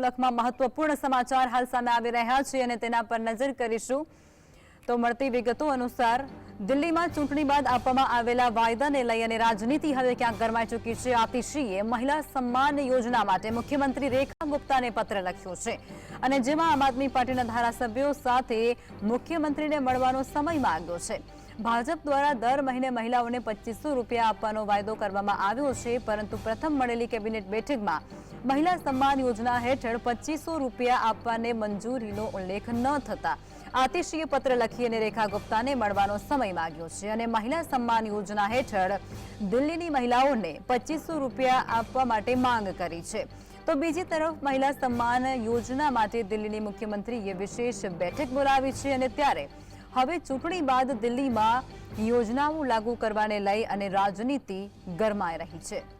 સુલખમાં મહત્વપૂર્ણ સમાચાર હાલ સામે આવી રહ્યા છે અને તેના પર નજર કરીશું. તો મળતી વિગતો અનુસાર, દિલ્હીમાં ચૂંટણી બાદ આપવામાં આવેલા વાયદાને લઈ અને રાજનીતિ હવે ક્યાંક ગરમાઈ ચૂકી છે. આતિશીએ મહિલા સન્માન યોજના માટે મુખ્યમંત્રી રેખા ગુપ્તાને પત્ર લખ્યો છે. અને જેમાં આમ આદમી પાર્ટીના ધારાસભ્યો સાથે મુખ્યમંત્રીને મળવાનો સમય માંગ્યો છે. ભાજપ દ્વારા દર મહિને મહિલાઓને પચીસો રૂપિયા આપવાનો વાયદો કરવામાં આવ્યો છે, પરંતુ પ્રથમ મળેલી કેબિનેટ બેઠકમાં મહિલા સન્માન યોજના હેઠળ પચીસો રૂપિયા આપવાને મંજૂરીનો ઉલ્લેખ ન થતા આતિશીએ પત્ર લખી અને રેખા ગુપ્તાને મળવાનો સમય માગ્યો છે અને મહિલા સન્માન યોજના હેઠળ દિલ્હીની મહિલાઓને પચીસો રૂપિયા આપવા માટે માંગ કરી છે. તો બીજી તરફ મહિલા સન્માન યોજના માટે દિલ્હીની મુખ્યમંત્રીએ વિશેષ બેઠક બોલાવી છે અને ત્યારે હવે ચૂંટણી બાદ દિલ્હીમાં યોજનાઓ લાગુ કરવાને લઈ અને રાજનીતિ ગરમાઈ રહી છે.